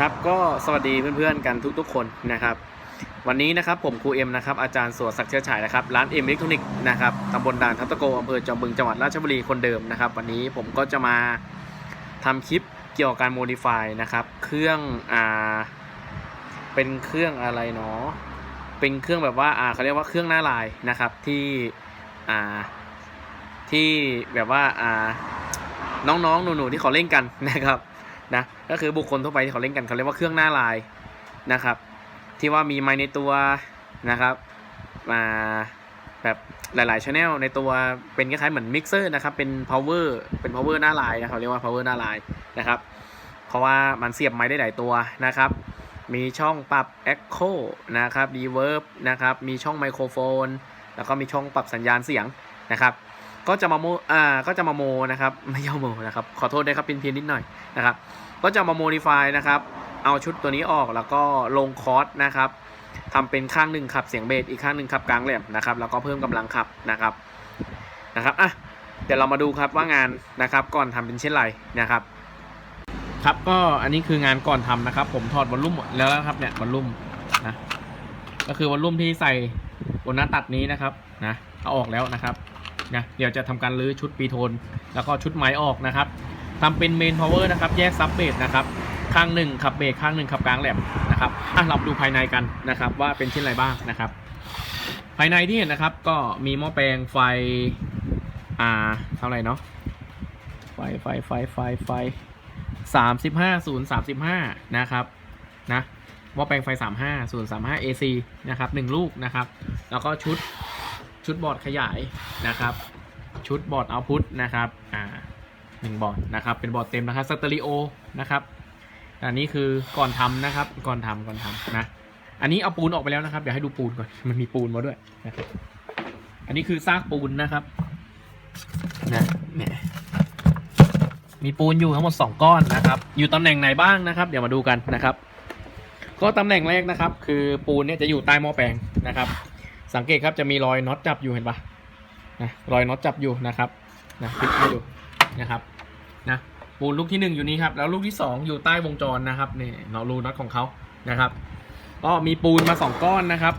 ครับก็สวัสดีเพื่อนๆกันทุกๆคนนะครับ วันนี้นะครับผมครูเอ็มนะครับอาจารย์สวศักดิ์เชื้อฉายนะครับร้านเอ็มอิเล็กทรอนิกส์นะครับตำบลด่านทับตะโกอำเภอจอมบึงจังหวัดราชบุรีคนเดิมนะครับ วันนี้ผมก็จะมาทำคลิปเกี่ยวกับการโมดิฟายนะครับเครื่องอ่าเป็นเครื่องอะไรเนาะเป็นเครื่องแบบว่าอ่าเขาเรียกว่าเครื่องหน้าลายนะครับที่อ่าที่แบบว่าอ่าน้องๆหนูๆที่เขาเล่นกันนะครับ นะก็คือบุคคลทั่วไปที่เขาเล่นกันเขาเรียกว่าเครื่องหน้าลายนะครับ ที่ว่ามีไมในตัวนะครับมาแบบหลายๆชแนลในตัวเป็นคล้ายๆเหมือนมิกเซอร์นะครับเป็น power เป็น power หน้าลายนะเขาเรียกว่า power หน้าลายนะครับ เพราะว่ามันเสียบไม้ได้หลายตัวนะครับ มีช่องปรับ echo นะครับ reverb นะครับ มีช่องไมโครโฟน แล้วก็มีช่องปรับสัญญาณเสียงนะครับ ก็จะมาโมอ่าก็จะมาโมนะครับไม่ใช่โมนะครับขอโทษด้วยครับเป็นเพียนนิดหน่อยนะครับก็จะมาโมดิฟายนะครับเอาชุดตัวนี้ออกแล้วก็ลงคอร์สนะครับทำเป็นข้างหนึ่งขับเสียงเบสอีกข้างหนึ่งขับกลางแหลมนะครับแล้วก็เพิ่มกำลังขับนะครับนะครับอะเดี๋ยวเรามาดูครับว่างานนะครับก่อนทำเป็นเช่นไรนะครับครับก็อันนี้คืองานก่อนทำนะครับ ผมถอดวอลลุ่มหมดแล้วนะครับเนี่ยวอลลุ่มนะก็คือวอลลุ่มที่ใส่บนหน้าตัดนี้นะครับนะเอาออกแล้วนะครับ นะเดี๋ยวจะทำการรื้อชุดปีโทน แล้วก็ชุดไม้ออกนะครับทำเป็นเมนพาวเวอร์นะครับ แยกซับเบสนะครับ ข้างหนึ่งขับเบสข้างหนึ่งขับกลางแหลมนะครับอะเราดูภายในกันนะครับว่าเป็นเช่นไรบ้างนะครับ ภายในที่เห็นนะครับก็มีหม้อแปลงไฟอ่าเท่าไหร่เนาะไฟไฟไฟไฟไฟสามสิบห้าศูนย์สามสิบห้านะครับนะหม้อแปลงไฟสามห้าศูนย์สามห้า AC นะครับหนึ่งลูกนะครับ แล้วก็ชุด ชุดบอร์ดขยายนะครับ ชุดบอร์ดเอาพุตนะครับอ่าหนึ่งบอร์ดนะครับ เป็นบอร์ดเต็มนะครับสเตอริโอนะครับอันนี้คือก่อนทำนะครับ ก่อนทำก่อนทำนะ อันนี้เอาปูนออกไปแล้วนะครับเดี๋ยวให้ดูปูนก่อนมันมีปูนมาด้วยนะครับอันนี้คือซากปูนนะครับนะเนี่ยมีปูนอยู่ทั้งหมดสองก้อนนะครับ อยู่ตำแหน่งไหนบ้างนะครับ เดี๋ยวมาดูกันนะครับ ก็ตำแหน่งแรกนะครับ คือปูนเนี่ยจะอยู่ใต้หม้อแปลงนะครับ สังเกตครับจะมีรอยน็อตจับอยู่เห็นปะนะรอยน็อตจับอยู่นะครับนะพลิกให้ดูนะครับนะปูนลูกที่หนึ่งอยู่นี้ครับแล้วลูกที่สองอยู่ใต้วงจรนะครับนี่เนาะรูน็อตของเขานะครับก็มีปูนมาสองก้อนนะครับ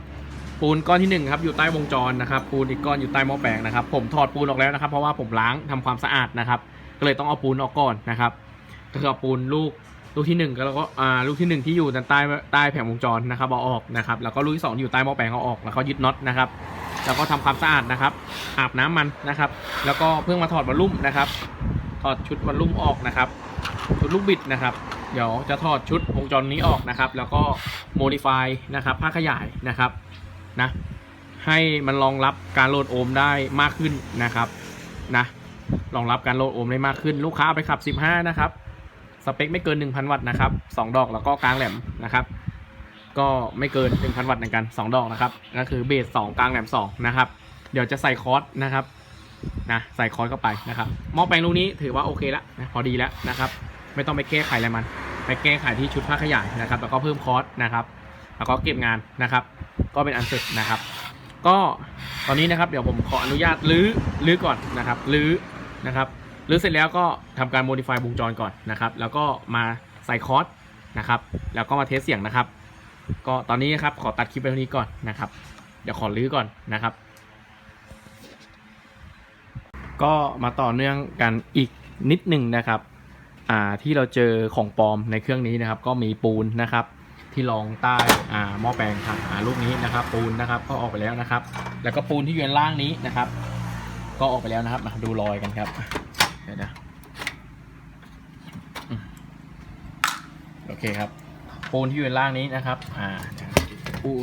ปูนก้อนที่หนึ่งครับอยู่ใต้วงจรนะครับ ปูนอีกก้อนอยู่ใต้หม้อแปลงนะครับ ผมถอดปูนออกแล้วนะครับ เพราะว่าผมล้างทำความสะอาดนะครับ ก็เลยต้องเอาปูนออกก่อนนะครับก็คือเอาปูนลูก ลูกที่หนึ่งก็แล้วก็อ่าลูกที่หนึ่งที่อยู่ด้านใต้ใต้แผงวงจรนะครับเอาออกนะครับแล้วก็ลูกที่สองอยู่ใต้หม้อแปลงเอาออกแล้วก็ยึดน็อตนะครับแล้วก็ทำความสะอาดนะครับ อาบน้ำมันนะครับ แล้วก็เพิ่งมาถอดวอลลุ่มนะครับ ถอดชุดวอลลุ่มออกนะครับ ชุดลูกบิดนะครับ เดี๋ยวจะถอดชุดวงจรนี้ออกนะครับ แล้วก็โมดิฟายนะครับผ้าขยายนะครับนะให้มันรองรับการโหลดโอห์มได้มากขึ้นนะครับนะรองรับการโหลดโอห์มได้มากขึ้น ลูกค้าเอาไปขับ 15 นะครับ สเปคไม่เกิน 1,000 วัตต์นะครับ2ดอกแล้วก็กลางแหลมนะครับ ก็ไม่เกิน 1,000 วัตต์เหมือนกัน 2 ดอกนะครับ ก็คือเบส2กลางแหลม2นะครับ เดี๋ยวจะใส่คอร์สนะครับนะใส่คอร์สเข้าไปนะครับหม้อแปลงลูกนี้ถือว่าโอเคแล้วนะพอดีแล้วนะครับ ไม่ต้องไปแก้ไขอะไรมัน ไปแก้ไขที่ชุดผ้าขยายนะครับ แล้วก็เพิ่มคอร์สนะครับ แล้วก็เก็บงานนะครับ ก็เป็นอันเสร็จนะครับ ก็ตอนนี้นะครับเดี๋ยวผมขออนุญาตลื้อลื้อก่อนนะครับลื้อนะครับ รือเสร็จแล้วก็ทำการ modify วงจรก่อนนะครับ แล้วก็มาใส่คอร์สนะครับ แล้วก็มาเทสเสียงนะครับ ก็ตอนนี้นะครับขอตัดคลิปไปเท่านี้ก่อนนะครับ เดี๋ยวขอรื้อก่อนนะครับ ก็มาต่อเนื่องกันอีกนิดหนึ่งนะครับอ่าที่เราเจอของปลอมในเครื่องนี้นะครับ ก็มีปูนนะครับ ที่รองใต้อ่าหม้อแปลงทางอ่าลูกนี้นะครับ ปูนนะครับก็ออกไปแล้วนะครับ แล้วก็ปูนที่อยู่ด้านล่างนี้นะครับ ก็ออกไปแล้วนะครับมาดูรอยกันครับ เดี๋ยวนะโอเคครับปูนที่อยู่ด้านล่างนี้นะครับ อ่าอู้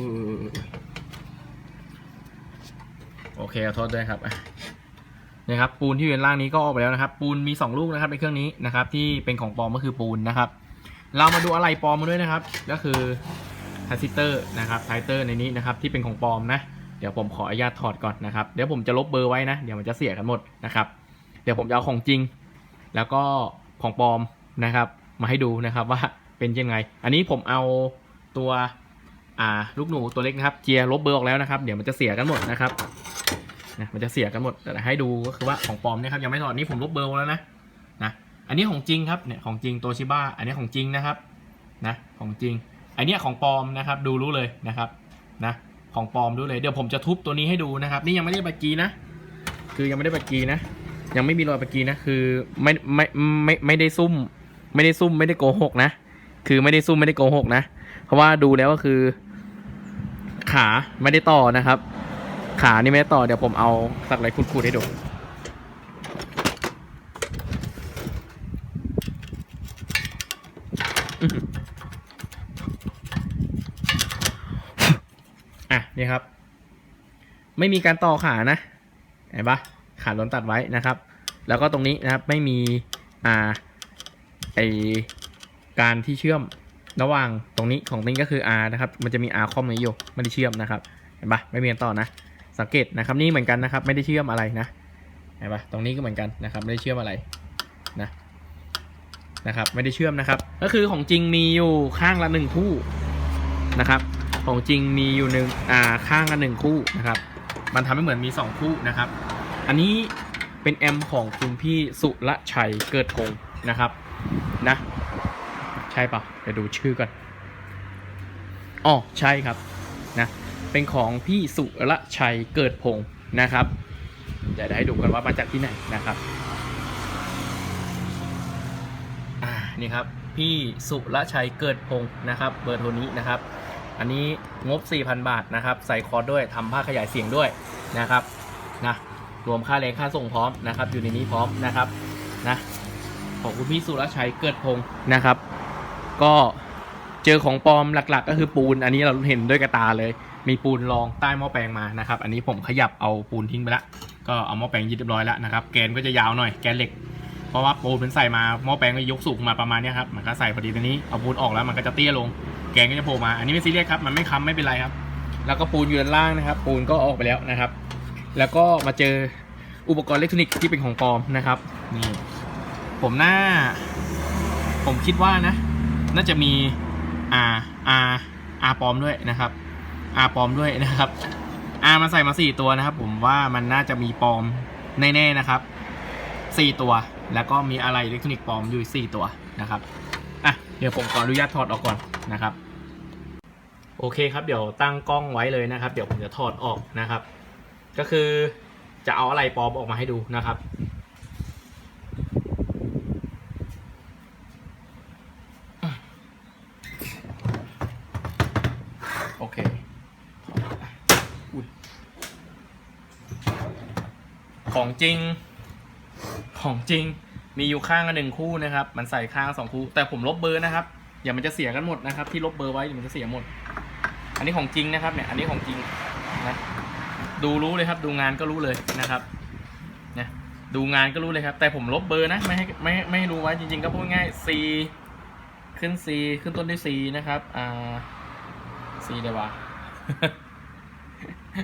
โอเคขอโทษด้วยครับอะนี่ครับ ปูนที่อยู่ด้านล่างนี้ก็ออกไปแล้วนะครับ ปูนมีสองลูกนะครับในเครื่องนี้นะครับ ที่เป็นของปลอมก็คือปูนนะครับ เรามาดูอะไรปลอมมาด้วยนะครับ ก็คือทัซิเตอร์นะครับไทเตอร์ในนี้นะครับ ที่เป็นของปลอมนะ เดี๋ยวผมขออนุญาตถอดก่อนนะครับ เดี๋ยวผมจะลบเบอร์ไว้นะ เดี๋ยวมันจะเสียกันหมดนะครับ ดี๋ยวผมจะเอาของจริง แล้วก็ของปลอมนะครับ มาให้ดูนะครับว่าเป็นยังไง อันนี้ผมเอาตัวอ่าลูกหนูตัวเล็กนะครับเจียลบเบอร์ออกแล้วนะครับ เดี๋ยวมันจะเสียกันหมดนะครับนะมันจะเสียกันหมดแต่ให้ดูก็คือว่าของปลอมเนะครับยังไม่ถอดนี่ผมลบเบอร์แล้วนะนะอันนี้ของจริงครับเนี่ยของจริงโตชิบ้าอันนี้ของจริงนะครับนะของจริงอเนี้ยของปลอมนะครับ ดูรู้เลยนะครับนะของปลอมดูเลยเดี๋ยวผมจะทุบตัวนี้ให้ดูนะครับ นี่ยังไม่ได้ปากกีนะ คือยังไม่ได้ปากกีนะ ยังไม่มีรอยปากีนะ คือไม่ไม่ไม่ไม่ได้ซุ่ม ไม่ได้ซุ่มไม่ได้โกหกนะ คือไม่ได้ซุ่มไม่ได้โกหกนะ เพราะว่าดูแล้วก็คือ ขาไม่ได้ต่อนะครับ ขานี่ไม่ได้ต่อเดี๋ยวผมเอาสักอะไรขูดๆให้ดูอะนี่ครับ ไม่มีการต่อขานะเห็นปะ ขาล้นตัดไว้นะครับ แล้วก็ตรงนี้นะครับไม่มีอ่าไอการที่เชื่อมระหว่างตรงนี้ของนี้ก็คือ R นะครับ มันจะมี R คอมนี้อยู่ไม่ได้เชื่อมนะครับเห็นปะไม่มีต่อนะ สังเกตนะครับนี่เหมือนกันนะครับ ไม่ได้เชื่อมอะไรนะเห็นปะตรงนี้ก็เหมือนกันนะครับ ไม่ได้เชื่อมอะไรนะนะครับ ไม่ได้เชื่อมนะครับ ก็คือของจริงมีอยู่ข้างละหนึ่งคู่นะครับ ของจริงมีอยู่หนึ่งอ่าข้างละหนึ่งคู่นะครับ มันทำให้เหมือนมีสองคู่นะครับ อันนี้เป็นแอมของคุณพี่สุรชัยเกิดพงศ์นะครับ นะ ใช่ปะเดี๋ยวดูชื่อก่อนอ๋อใช่ครับนะเป็นของพี่สุรชัยเกิดพงศ์นะครับเดี๋ยวให้ดูกันว่ามาจากที่ไหนนะครับอ่านี่ครับพี่สุรชัยเกิดพงศ์นะครับ เบอร์โทรนี้นะครับ อันนี้งบ 4,000 บาทนะครับ ใส่คอร์ดด้วยทำผ้าขยายเสียงด้วยนะครับนะ รวมค่าแรงค่าส่งพร้อมนะครับ อยู่ในนี้พร้อมนะครับนะของคุณพี่สุรชัยเกิดพงศ์นะครับ ก็เจอของปลอมหลัก ๆ ก็คือปูน อันนี้เราเห็นด้วยกระตาเลย มีปูนรองใต้หม้อแปลงมานะครับ อันนี้ผมขยับเอาปูนทิ้งไปละก็เอาหม้อแปลงยึดเรียบร้อยแล้วนะครับแกนก็จะยาวหน่อยแกนเหล็ก เพราะว่าปูนเป็นใส่มาหม้อแปลงก็ยกสูงมาประมาณนี้ครับมันก็ใส่พอดีตัวนี้เอาปูนออกแล้วมันก็จะเตี้ยลง แกนก็จะโผล่มาอันนี้ไม่ซีเรียสครับมันไม่ค้ำไม่เป็นไรครับ แล้วก็ปูนอยู่ด้านล่างนะครับ ปูนก็ออกไปแล้วนะครับ แล้วก็มาเจออุปกรณ์อิเล็กทรอนิกส์ที่เป็นของปลอมนะครับนี่ผมน่าผมคิดว่านะ น่าจะมี R R R ปลอมด้วยนะครับ R ปลอมด้วยนะครับ R มาใส่มาสี่ตัวนะครับ ผมว่ามันน่าจะมีปลอมแน่ๆนะครับสี่ตัว แล้วก็มีอะไรอิเล็กทรอนิกส์ปลอมอยู่สี่ตัวนะครับอะเดี๋ยวผมขออนุญาตถอดออกก่อนนะครับ โอเคครับ เดี๋ยวตั้งกล้องไว้เลยนะครับ เดี๋ยวผมจะถอดออกนะครับ ก็คือจะเอาอะไรปลอมออกมาให้ดูนะครับ โอเคอของจริง ของจริงมีอยู่ข้างละหนึ่งคู่นะครับ มันใส่ข้างสองคู่ แต่ผมลบเบอร์นะครับ อย่ามันจะเสียกันหมดนะครับ ที่ลบเบอร์ไว้เดี๋ยวมันจะเสียหมด อันนี้ของจริงนะครับเนี่ย อันนี้ของจริงนะ ดูรู้เลยครับ ดูงานก็รู้เลยนะครับนะดูงานก็รู้เลยครับ แต่ผมลบเบอร์นะ ไม่ให้ไม่ไม่รู้ไว้จริง ๆ ก็พูดง่าย C ขึ้น C ขึ้นต้นด้วย C นะครับอ่า C เดี๋ยววะ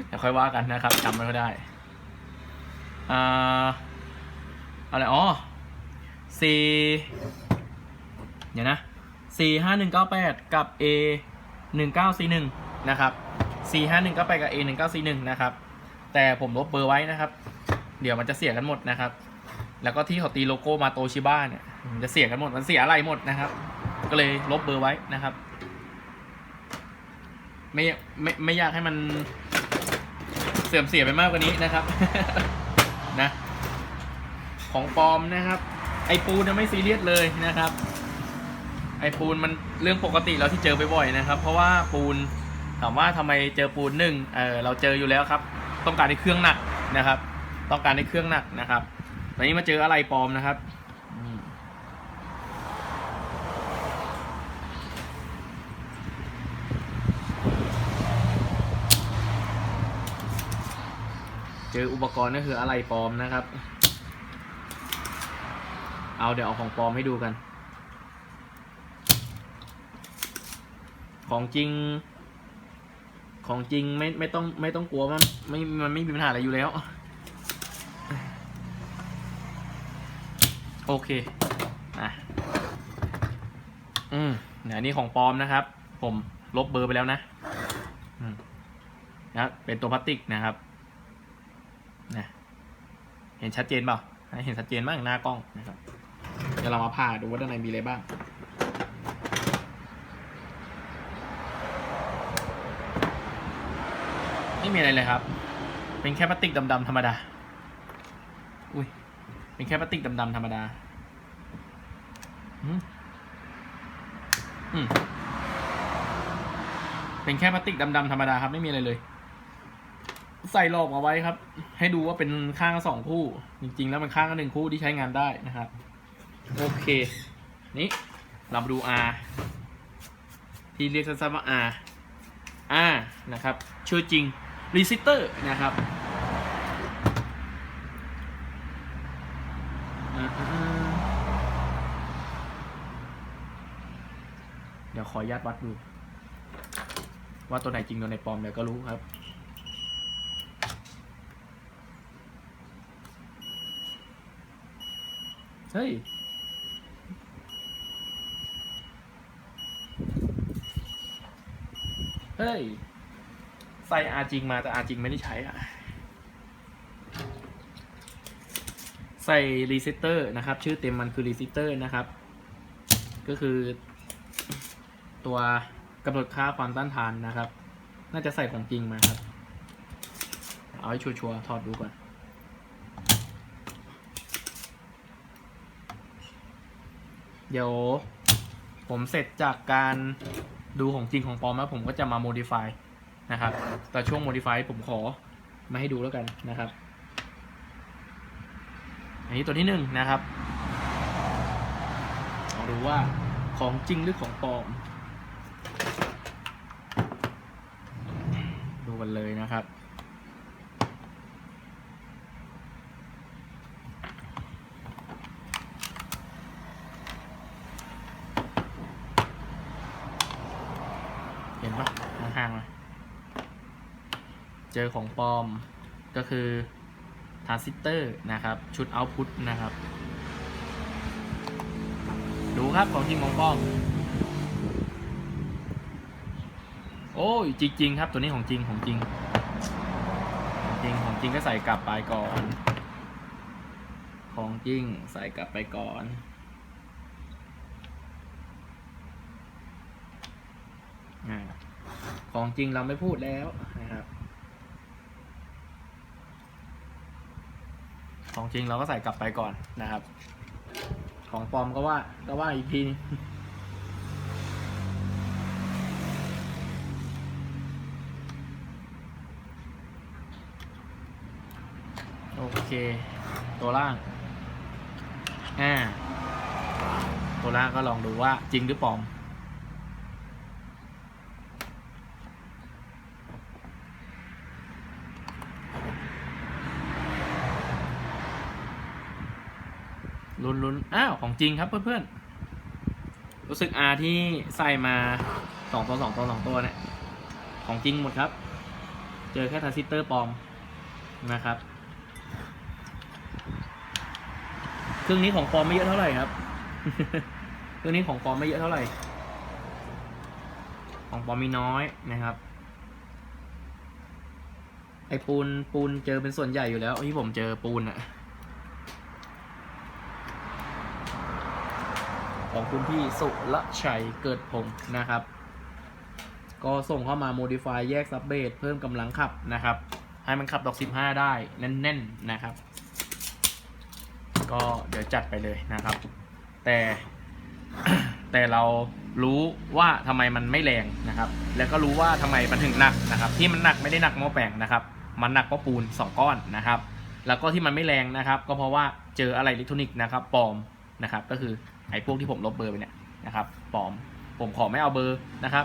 เดี๋ยวค่อยว่ากันนะครับจำไม่ค่อยได้อ่าอะไรอ๋อ C เดี๋ยวนะ C ห้าหนึ่งเก้าแปดกับ A หนึ่งเก้าสี่หนึ่งนะครับ C ห้าหนึ่งเก้าแปดกับ A หนึ่งเก้าสี่หนึ่งนะครับ แต่ผมลบเบอร์ไว้นะครับ เดี๋ยวมันจะเสียกันหมดนะครับ แล้วก็ที่เขาตีโลโก้มาโตชิบ้าเนี่ยมันจะเสียกันหมดมันเสียอะไรหมดนะครับ ก็เลยลบเบอร์ไว้นะครับ ไม่ไม่ไม่อยากให้มันเสื่อมเสียไปมากกว่านี้นะครับนะของปลอมนะครับ ไอปูนน่ะไม่ซีเรียสเลยนะครับ ไอปูนมันเรื่องปกติแล้วที่เจอบ่อยๆนะครับ เพราะว่าปูนถามว่าทำไมเจอปูนหนึ่งเออเราเจออยู่แล้วครับ ต้องการในเครื่องหนักนะครับ ต้องการในเครื่องหนักนะครับวันนี้มาเจออะไรปลอมนะครับอืมเจออุปกรณ์ก็คืออะไรปลอมนะครับ เอาเดี๋ยวเอาของปลอมให้ดูกัน ของจริง ของจริงไม่ไม่ต้องไม่ต้องกลัวมันไม่มันไม่มีปัญหาอะไรอยู่แล้ว โอเคอะอืมเนี่ยนนี้ของปลอมนะครับ ผมลบเบอร์ไปแล้วนะอืมนะครับเป็นตัวพลาสติกนะครับนะเห็นชัดเจนเปล่าให้เห็นชัดเจนมากหน้ากล้องนะครับ เดี๋ยวเรามาผ่าดูว่าด้านในมีอะไรบ้าง ไม่มีอะไรเลยครับ เป็นแค่พลาสติกดำๆธรรมดา อุ้ย เป็นแค่พลาสติกดำๆธรรมดา อืมอืมเป็นแค่พลาสติกดำๆธรรมดาครับ ไม่มีอะไรเลย ใส่หลอกเอาไว้ครับ ให้ดูว่าเป็นข้างสองคู่ จริง ๆ แล้วมันข้างหนึ่งคู่ที่ใช้งานได้นะครับ โอเค นี่เรามาดู R ที่เรียกสั้นๆว่า R R นะครับ ชื่อจริง Resistor นะครับเดี๋ยวขอญาตวัดดู ว่าตัวไหนจริงตัวไหนปลอมเดี๋ยวก็รู้ครับ เฮ้ยเฮ้ย ส่อาจริงมาแต่อาจริงไม่ได้ใช้อะใส่รีเซตเตอร์นะครับ ชื่อเต็มมันคือรีเซตเตอร์นะครับ ก็คือ ตัวกำหนดค่าความต้านทานนะครับ น่าจะใส่ของจริงมาครับ เอาให้ชัวร์ๆถอดดูก่อนเดี๋ยวผมเสร็จจากการดูของจริงของปลอมแล้วผมก็จะมา modify นะครับ แต่ช่วง modify ผมขอมาให้ดูแล้วกันนะครับ อันนี้ตัวที่หนึ่งนะครับลองดูว่าของจริงหรือของปลอม ดูกันเลยนะครับ เห็นปะห่างๆมา เจอของปลอมก็คือทรานซิสเตอร์นะครับ ชุดเอา t พุตนะครับ ดูครับของจริงของปลอม โอ้ยจริง ๆ ครับตัวนี้ของจริงของจริง ของจริงของจริงก็ใส่กลับไปก่อน ของจริงใส่กลับไปก่อนอของจริงเราไม่พูดแล้วนะครับ ของจริงเราก็ใส่กลับไปก่อนนะครับ ของปลอมก็ว่าก็ว่าอีกทีนึงโอเค ตัวล่างอ่าตัวล่างก็ลองดูว่าจริงหรือปลอม ลุ้นลุ้นอ้าว ของจริงครับเพื่อนๆ รู้สึกอาที่ใส่มาสองตัวสองตัวสองตัวเนี่ย ของจริงหมดครับ เจอแค่ทรานซิสเตอร์ปลอมนะครับ เครื่องนี้ของปลอมไม่เยอะเท่าไหร่ครับ เครื่องนี้ของปลอมไม่เยอะเท่าไหร่ ของปลอมมีน้อยนะครับไอปูนปูนเจอเป็นส่วนใหญ่อยู่แล้วที่ผมเจอปูนอะ ของคุณพี่สุรชัยเกิดผมนะครับ ก็ส่งเข้ามา modify แยกซับเบสเพิ่มกำลังขับนะครับ ให้มันขับดอก 15 ได้แน่นๆนะครับ ก็เดี๋ยวจัดไปเลยนะครับ แต่แต่เรารู้ว่าทำไมมันไม่แรงนะครับ แล้วก็รู้ว่าทำไมมันถึงหนักนะครับ ที่มันหนักไม่ได้หนักหม้อแปลงนะครับ มันหนักเพราะปูน 2 ก้อนนะครับ แล้วก็ที่มันไม่แรงนะครับ ก็เพราะว่าเจออะไรอิเล็กทรอนิกส์นะครับปลอมนะครับ ก็คือ ไอ้พวกที่ผมลบเบอร์ไปเนี่ยนะครับปลอมผมขอไม่เอาเบอร์นะครับ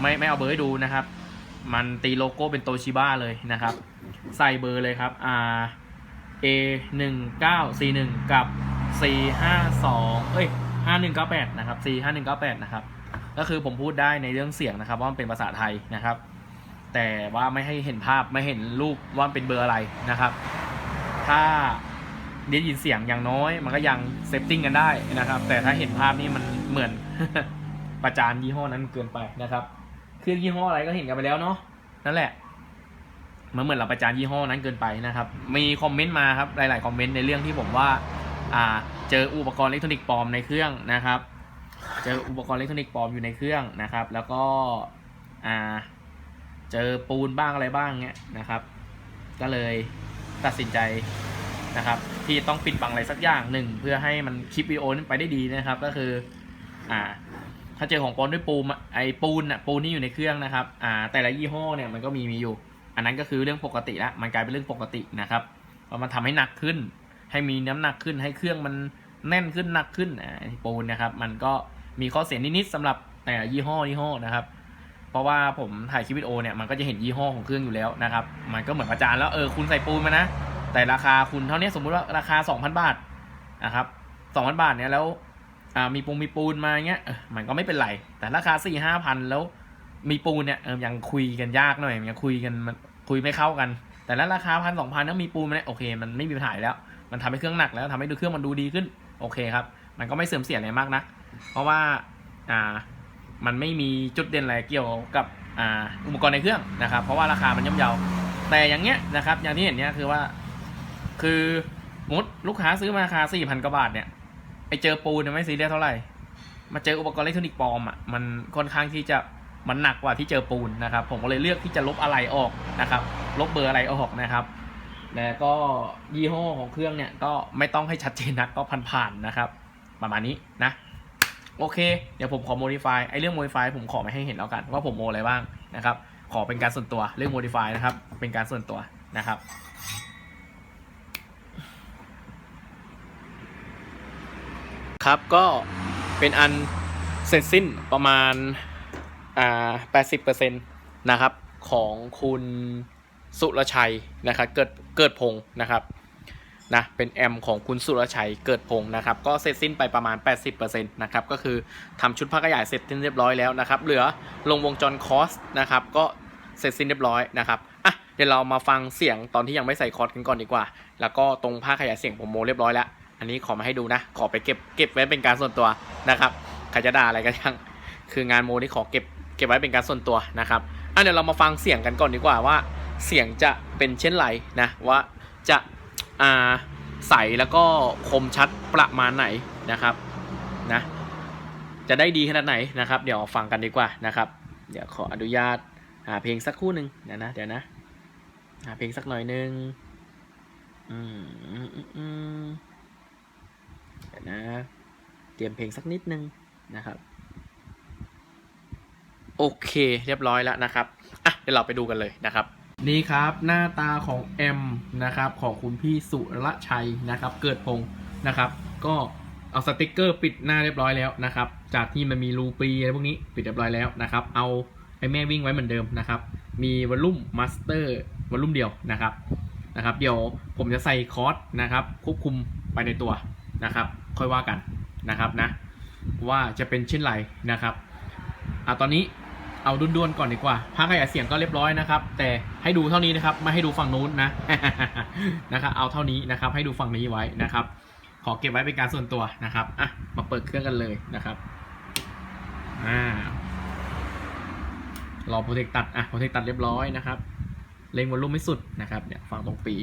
ไม่ไม่เอาเบอร์ให้ดูนะครับ มันตีโลโก้เป็นโตชิบ้าเลยนะครับ ใส่เบอร์เลยครับ R A หนึ่งเก้า C หนึ่งกับ C ห้าสองเอ้ยห้าหนึ่งเก้าแปดนะครับ C ห้าหนึ่งเก้าแปดนะครับก็คือผมพูดได้ในเรื่องเสียงนะครับ ว่ามันเป็นภาษาไทยนะครับ แต่ว่าไม่ให้เห็นภาพไม่เห็นรูปว่ามันเป็นเบอร์อะไรนะครับ ถ้า ได้ยินเสียงอย่างน้อย มันก็ยังเซฟติ้งกันได้นะครับ แต่ถ้าเห็นภาพนี่มันเหมือนประจานยี่ห้อนั้นเกินไปนะครับคือยี่ห้ออะไรก็เห็นกันไปแล้วเนาะนั่นแหละมันเหมือนเราประจานยี่ห้อนั้นเกินไปนะครับ มีคอมเมนต์มาครับหลาย ๆ คอมเมนต์ในเรื่องที่ผมว่าอ่า เจออุปกรณ์อิเล็กทรอนิกส์ปลอมในเครื่องนะครับ เจออุปกรณ์อิเล็กทรอนิกส์ปลอมอยู่ในเครื่องนะครับ แล้วก็อ่าเจอปูนบ้างอะไรบ้างเงี้ยนะครับ ก็เลยตัดสินใจ นะครับที่ต้องปิดบังอะไรสักอย่างหนึ่งเพื่อให้มันคลิปวิดีโอนี้ไปได้ดีนะครับ ก็คืออ่าถ้าเจอของปนด้วยปูนไอปูนอะปูนที่อยู่ในเครื่องนะครับอ่าแต่ละยี่ห้อเนี่ยมันก็มีมีอยู่ อันนั้นก็คือเรื่องปกติละมันกลายเป็นเรื่องปกตินะครับเพราะมันทำให้หนักขึ้น ให้มีน้ำหนักขึ้นให้เครื่องมันแน่นขึ้นหนักขึ้นอ่าปูนนะครับ มันก็มีข้อเสียนิดๆสำหรับแต่ยี่ห้อยี่ห้อนะครับ เพราะว่าผมถ่ายคลิปวิดีโอเนี่ยมันก็จะเห็นยี่ห้อของเครื่องอยู่แล้วนะครับ มันก็เหมือนประจานแล้วเออคุณใส่ปูนมานะ แต่ราคาคุณเท่านี้สมมุติว่าราคา 2,000 บาทนะครับ2,000 บาทเนี่ยแล้วมีปูนมีปูนมาเงี้ยเออมันก็ไม่เป็นไร แต่ราคา4 5พันแล้วมีปูนเนี่ยยังคุยกันยากหน่อยยังคุยกันมันคุยไม่เข้ากัน แต่แล้วราคาพันสองพันแล้วมีปูนมาเนี่ยโอเค มันไม่มีปัญหายแล้ว มันทำให้เครื่องหนักแล้วทำให้ดูเครื่องมันดูดีขึ้นโอเคครับ มันก็ไม่เสื่อมเสียอะไรมากนะเพราะว่าอ่ามันไม่มีจุดเด่นอะไรเกี่ยวกับอ่าอุปกรณ์ในเครื่องนะครับ เพราะว่าราคามันย่อมเยาแต่อย่างเงี้ยนะครับอย่างที่เห็นเนี้ยคือว่า คือมดลูกค้าซื้อมาราคาสี่พันกว่าบาทเนี่ยไปเจอปูนเนี่ยไม่ซีเรียสเท่าไหร่ มาเจออุปกรณ์อิเล็กทรอนิกส์ปลอมอะมันค่อนข้างที่จะมันหนักกว่าที่เจอปูนนะครับ ผมก็เลยเลือกที่จะลบอะไรออกนะครับ ลบเบอร์อะไรออกนะครับ แล้วก็ยี่ห้อของเครื่องเนี่ยก็ไม่ต้องให้ชัดเจนนะก็ผ่านๆนะครับ ประมาณนี้นะโอเค เดี๋ยวผมขอ modify ไอ้เรื่อง modify ผมขอไม่ให้เห็นแล้วกัน ว่าผมโมอะไรบ้างนะครับ ขอเป็นการส่วนตัวเรื่อง modify นะครับ เป็นการส่วนตัวนะครับ ครับ ก็เป็นอันเสร็จสิ้นประมาณอ่า80%นะครับของคุณสุรชัยนะครับเกิดเกิดพงศ์นะครับนะเป็นแอมของคุณสุรชัยเกิดพงศ์นะครับก็เสร็จสิ้นไปประมาณ 80%นะครับก็คือทำชุดผ้าขยายเสร็จสิ้นเรียบร้อยแล้วนะครับเหลือลงวงจรคอสนะครับก็เสร็จสิ้นเรียบร้อยนะครับอะเดี๋ยวเรามาฟังเสียงตอนที่ยังไม่ใส่คอสกันก่อนดีกว่า แล้วก็ตรงผ้าขยายเสียงผมโมเรียบร้อยแล้ว อันนี้ขอมาให้ดูนะ ขอไปเก็บเก็บไว้เป็นการส่วนตัวนะครับใครจะด่าอะไรก็ช่างคืองานโมนี่ขอเก็บเก็บไว้เป็นการส่วนตัวนะครับอะเดี๋ยวเรามาฟังเสียงกันก่อนดีกว่าว่า เสียงจะเป็นเช่นไรนะว่าจะอ่าใสแล้วก็คมชัดประมาณไหนนะครับนะจะได้ดีขนาดไหนนะครับ เดี๋ยวฟังกันดีกว่านะครับ เดี๋ยวขออนุญาตหาเพลงสักคู่หนึ่งเดี๋ยวนะเดี๋ยวนะหาเพลงสักหน่อยหนึงอืมอืมอืม เดี๋ยวนะ เตรียมเพลงสักนิดนึงนะครับ โอเคเรียบร้อยแล้วนะครับ อะเดี๋ยวเราไปดูกันเลยนะครับ นี่ครับหน้าตาของแอมนะครับของคุณพี่สุรชัยนะครับ เกิดพงศ์นะครับ ก็เอาสติกเกอร์ปิดหน้าเรียบร้อยแล้วนะครับ จากที่มันมีรูปีอะไรพวกนี้ปิดเรียบร้อยแล้วนะครับ เอาไอ้แม่วิ่งไว้เหมือนเดิมนะครับ มีวอลลุ่มมาสเตอร์วอลลุ่มเดียวนะครับนะครับ เดี๋ยวผมจะใส่คอร์สนะครับ ควบคุมไปในตัว นะครับ ค่อยว่ากันนะครับนะว่าจะเป็นเช่นไรนะครับอะตอนนี้เอาด้วนๆก่อนดีกว่าภาคขยายเสียงก็เรียบร้อยนะครับ แต่ให้ดูเท่านี้นะครับ ไม่ให้ดูฝั่งนู้นนะนะครับ เอาเท่านี้นะครับ ให้ดูฝั่งนี้ไว้นะครับ ขอเก็บไว้เป็นการส่วนตัวนะครับอะมาเปิดเครื่องกันเลยนะครับอ่ารอโปรเทคตัดอะโปรเทคตัดเรียบร้อยนะครับ เล็งวอลลุ่มไม่สุดนะครับเนี่ยฝั่งตรงปี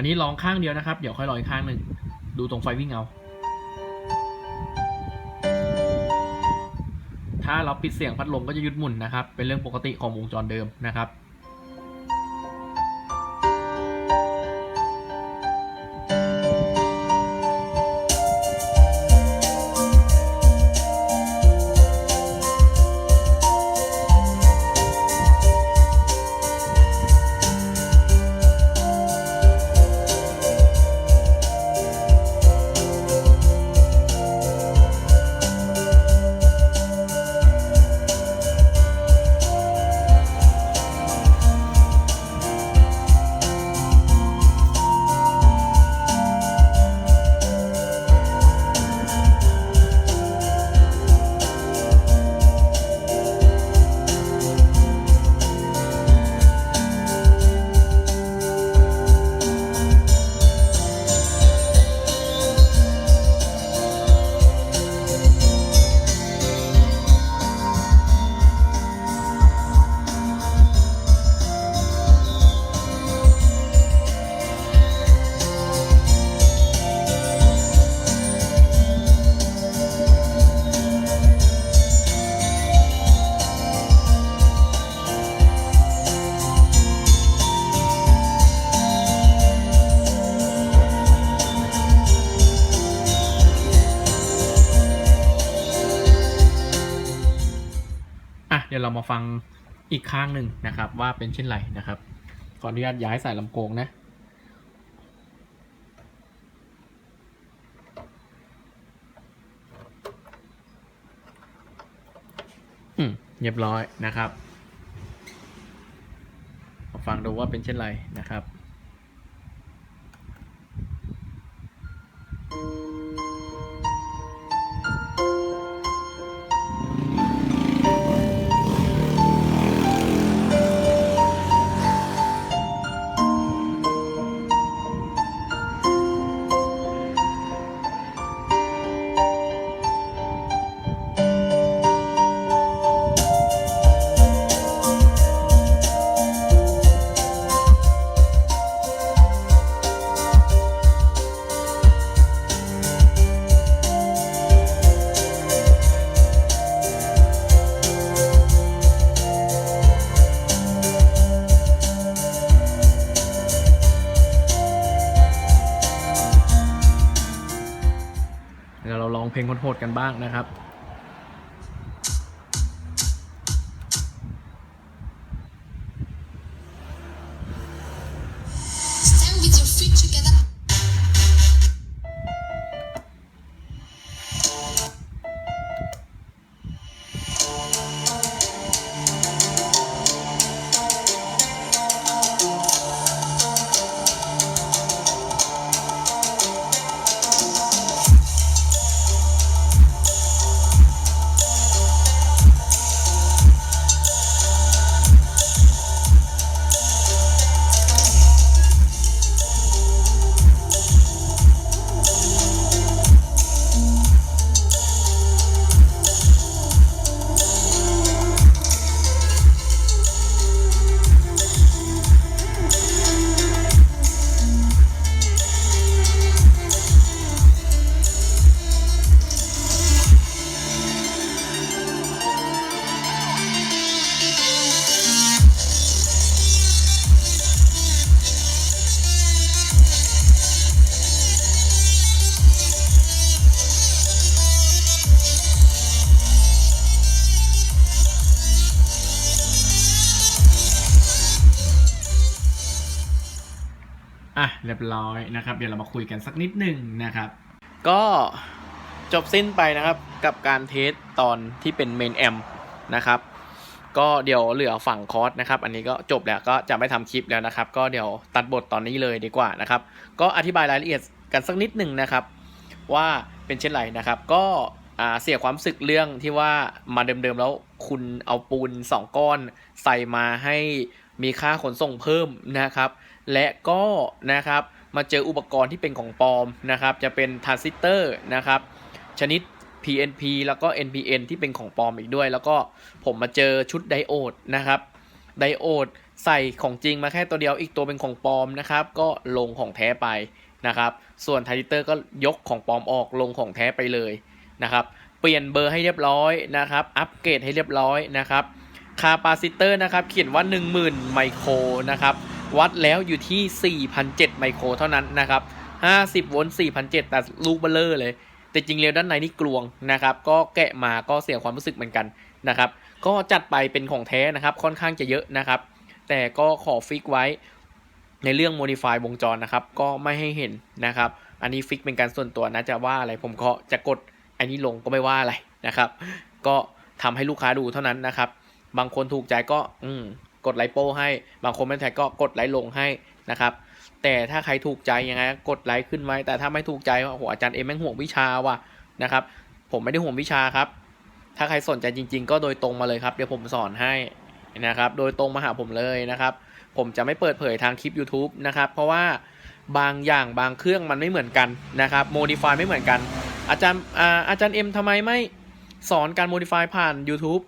อันนี้ลองข้างเดียวนะครับ เดี๋ยวค่อยลองอีกข้างหนึ่ง ดูตรงไฟวิ่งเอา ถ้าเราปิดเสียงพัดลมก็จะหยุดหมุนนะครับ เป็นเรื่องปกติของวงจรเดิมนะครับ ยวเรามาฟังอีกข้างหนึ่งนะครับ ว่าเป็นเช่นไรนะครับ ขออนุญาตย้ายสายลำโพงนะอืมเรียบร้อยนะครับมาฟังดูว่าเป็นเช่นไรนะครับเโหดๆกันบ้างนะครับ อะเรียบร้อยนะครับ เดี๋ยวเรามาคุยกันสักนิดหนึ่งนะครับ ก็จบสิ้นไปนะครับกับการเทสตอนที่เป็นเมนแอมนะครับ ก็เดี๋ยวเหลือฝั่งคอร์สนะครับ อันนี้ก็จบแล้วก็จะไม่ทำคลิปแล้วนะครับ ก็เดี๋ยวตัดบทตอนนี้เลยดีกว่านะครับ ก็อธิบายรายละเอียดกันสักนิดหนึ่งนะครับ ว่าเป็นเช่นไรนะครับ ก็เสียความสึกเรื่องที่ว่ามาเดิมๆแล้วคุณเอาปูน 2 ก้อน ใส่มาให้มีค่าขนส่งเพิ่มนะครับ และก็นะครับมาเจออุปกรณ์ที่เป็นของปลอมนะครับ จะเป็นทรานซิสเตอร์นะครับชนิด PNP แล้วก็ NPN ที่เป็นของปลอมอีกด้วย แล้วก็ผมมาเจอชุดไดโอดนะครับไดโอดใส่ของจริงมาแค่ตัวเดียวอีกตัวเป็นของปลอมนะครับ ก็ลงของแท้ไปนะครับ ส่วนทรานซิสเตอร์ก็ยกของปลอมออกลงของแท้ไปเลยนะครับ เปลี่ยนเบอร์ให้เรียบร้อยนะครับ อัปเกรดให้เรียบร้อยนะครับ คาปาซิเตอร์นะครับ เขียนว่า 10,000 ไมโครนะครับ วัดแล้วอยู่ที่ 4,007 ไมโครเท่านั้นนะครับ 50 โวลต์ 4,007 แต่ลูกเบลเลอร์เลย แต่จริงเร็วด้านในนี่กลวงนะครับ ก็แกะมาก็เสียความรู้สึกเหมือนกันนะครับ ก็จัดไปเป็นของแท้นะครับ ค่อนข้างจะเยอะนะครับ แต่ก็ขอฟิกไว้ในเรื่อง modify วงจรนะครับ ก็ไม่ให้เห็นนะครับ อันนี้ฟิกเป็นการส่วนตัวนะจะว่าอะไรผมก็จะกดอันนี้ลงก็ไม่ว่าอะไรนะครับ ก็ทำให้ลูกค้าดูเท่านั้นนะครับ บางคนถูกใจก็อืม กดไลค์โป้ให้ บางคนไม่ถูกก็กดไลค์ลงให้นะครับแต่ถ้าใครถูกใจยังไงกดไลค์ขึ้นไว้แต่ถ้าไม่ถูกใจว่าโอ้โหอาจารย์เอ็มแม่งห่วงวิชาว่ะนะครับ ผมไม่ได้ห่วงวิชาครับ ถ้าใครสนใจจริง ๆ ก็โดยตรงมาเลยครับ เดี๋ยวผมสอนให้นะครับ โดยตรงมาหาผมเลยนะครับ ผมจะไม่เปิดเผยทางคลิป YouTube นะครับ เพราะว่าบางอย่างบางเครื่องมันไม่เหมือนกันนะครับโมดิฟายไม่เหมือนกัน อาจารย์อาจารย์เอ็มทำไมไม่สอนการโมดิฟายผ่าน YouTube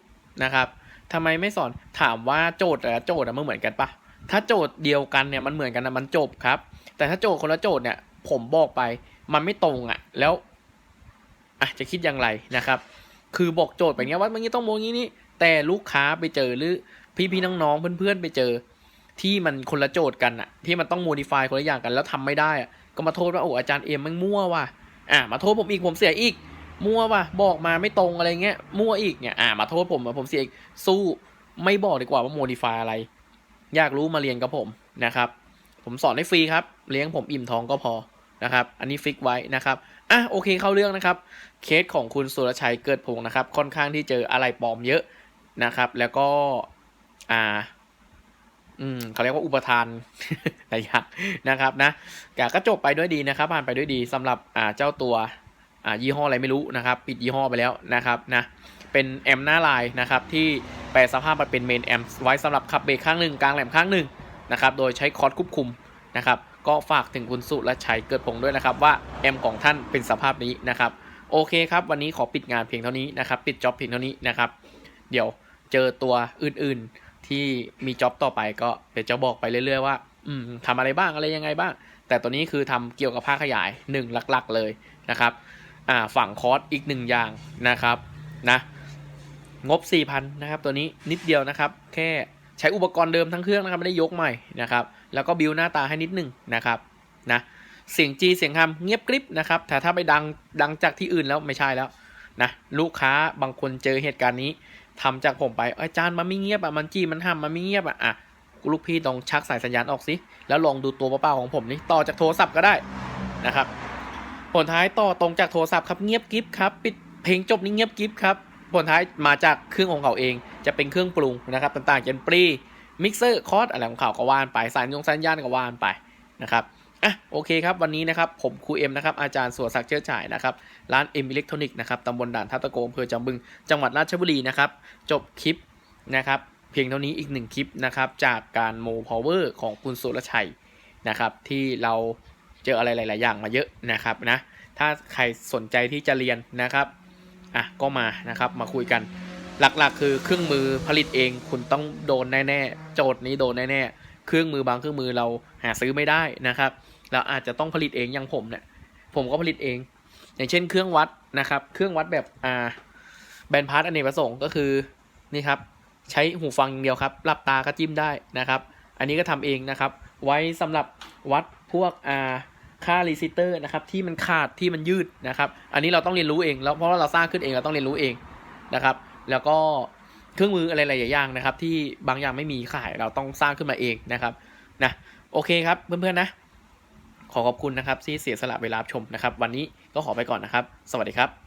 นะครับ ทำไมไม่สอนถามว่าโจทย์แต่ละโจทย์มันเหมือนกันปะถ้าโจทย์เดียวกันเนี่ยมันเหมือนกันนะมันจบครับ แต่ถ้าโจทย์คนละโจทย์เนี่ย ผมบอกไป มันไม่ตรงอะ่ะ แล้วอะจะคิดอย่างไรนะครับ คือบอกโจทย์แบบนี้ว่ามันนี้ต้องโมงี้นี่แต่ลูกค้าไปเจอหรือพี่ๆน้องๆเพื่อนๆไปเจอ ที่มันคนละโจทย์กันอะที่มันต้องโมดิฟายคนละอย่างกันแล้วทำไม่ได้อะก็มาโทษว่าโอ้อาจารย์เอ็มมันมั่วว่ะอะมาโทษผมอีกผมเสียอีก มั่วป่ะบอกมาไม่ตรงอะไรเงี้ยมั่วอีกเนี่ยอ่ามาโทษผมผมเสียอีกสู้ไม่บอกดีกว่าว่าโมดิฟายอะไร อยากรู้มาเรียนกับผมนะครับ ผมสอนให้ฟรีครับ เลี้ยงผมอิ่มท้องก็พอนะครับ อันนี้ฟิกไว้นะครับอะโอเคเข้าเรื่องนะครับ เคสของคุณสุรชัยเกิดพงศ์นะครับ ค่อนข้างที่เจออะไรปลอมเยอะนะครับ แล้วก็อ่าอืมเขาเรียกว่าอุปทานหลายอย่างนะครับนะแต่ก็จบไปด้วยดีนะครับผ่านไปด้วยดีสำหรับอ่าเจ้าตัว อ่ายี่ห้ออะไรไม่รู้นะครับ ปิดยี่ห้อไปแล้วนะครับนะเป็นแอมหน้าลายนะครับที่แปลสภาพมาเป็นเมนแอมไว้สำหรับขับเบรกข้างหนึ่งกลางแหลมข้างหนึ่งนะครับโดยใช้คอร์สควบคุมนะครับก็ฝากถึงคุณสุและชัยเกิดพงษ์ด้วยนะครับว่าแอมของท่านเป็นสภาพนี้นะครับโอเคครับวันนี้ขอปิดงานเพียงเท่านี้นะครับปิดจ็อบเพียงเท่านี้นะครับเดี๋ยวเจอตัวอื่นๆที่มีจ็อบต่อไปก็เดี๋ยวจะบอกไปเรื่อยๆว่าอืมทำอะไรบ้างอะไรยังไงบ้าง แต่ตัวนี้คือทำเกี่ยวกับภาคขยายหนึ่งหลักๆเลยนะครับ ฝั่งคอร์สอีกหนึ่งอย่างนะครับนะงบ 4,000นะครับตัวนี้นิดเดียวนะครับ แค่ใช้อุปกรณ์เดิมทั้งเครื่องนะครับไม่ได้ยกใหม่นะครับแล้วก็บิวหน้าตาให้นิดหนึ่งนะครับนะเสียงจีเสียงคำเงียบกริบนะครับแต่ถ้าไปดังดังจากที่อื่นแล้วไม่ใช่แล้วนะลูกค้าบางคนเจอเหตุการณ์นี้ทำจากผมไปอาจารย์มันไม่เงียบอะมันจีมันห้ามมันไม่เงียบอะอะลูกพี่ต้องชักสายสัญญาณออกสิแล้วลองดูตัวเปล่าๆของผมนี่ต่อจากโทรศัพท์ก็ได้นะครับ ผลท้ายต่อตรงจากโทรศัพท์ครับเงียบกิฟครับปิดเพลงจบนี่เงียบกิฟครับผลท้ายมาจากเครื่องของเขาเอง จะเป็นเครื่องปรุงนะครับต่างๆเช่นปรีมิกเซอร์คอร์สอะไรของเขาก็ว่านไปสายยงสัญญาณก็ว่านไปนะครับอะโอเคครับวันนี้นะครับผมครูเอ็มนะครับอาจารย์สัวศักดิ์เชื้อฉายนะครับร้านเอ็มอิเล็กทรอนิกส์นะครับตำบลด่านทับตะโกอำเภอจำบึง จังหวัดราชบุรีนะครับจบคลิปนะครับเพียงเท่านี้อีกหนึ่งคลิปนะครับจากการโมพาวเวอร์ของคุณสุรชัยนะครับที่เรา เจออะไรหลาย ๆ อย่างมาเยอะนะครับนะถ้าใครสนใจที่จะเรียนนะครับอะก็มานะครับมาคุยกัน หลัก ๆ คือเครื่องมือผลิตเองคุณต้องโดนแน่ ๆ โจทย์นี้โดนแน่ ๆ เครื่องมือบางเครื่องมือเราหาซื้อไม่ได้นะครับ เราอาจจะต้องผลิตเองอย่างผมเนี่ยผมก็ผลิตเอง อย่างเช่นเครื่องวัดนะครับ เครื่องวัดแบบอ่าแบนพาร์ทอเนกประสงค์ก็คือนี่ครับใช้หูฟังอย่างเดียวครับหลับตาก็จิ้มได้นะครับ อันนี้ก็ทำเองนะครับ ไว้สำหรับวัดพวกอ่า ค่ารีซิเตอร์นะครับที่มันขาดที่มันยืดนะครับ อันนี้เราต้องเรียนรู้เองแล้วเพราะว่าเราสร้างขึ้นเองเราต้องเรียนรู้เองนะครับ แล้วก็เครื่องมืออะไรหลายอย่างนะครับ ที่บางอย่างไม่มีขายเราต้องสร้างขึ้นมาเองนะครับนะโอเคครับเพื่อนๆนะ ขอขอบคุณนะครับที่เสียสละเวลาชมนะครับ วันนี้ก็ขอไปก่อนนะครับ สวัสดีครับ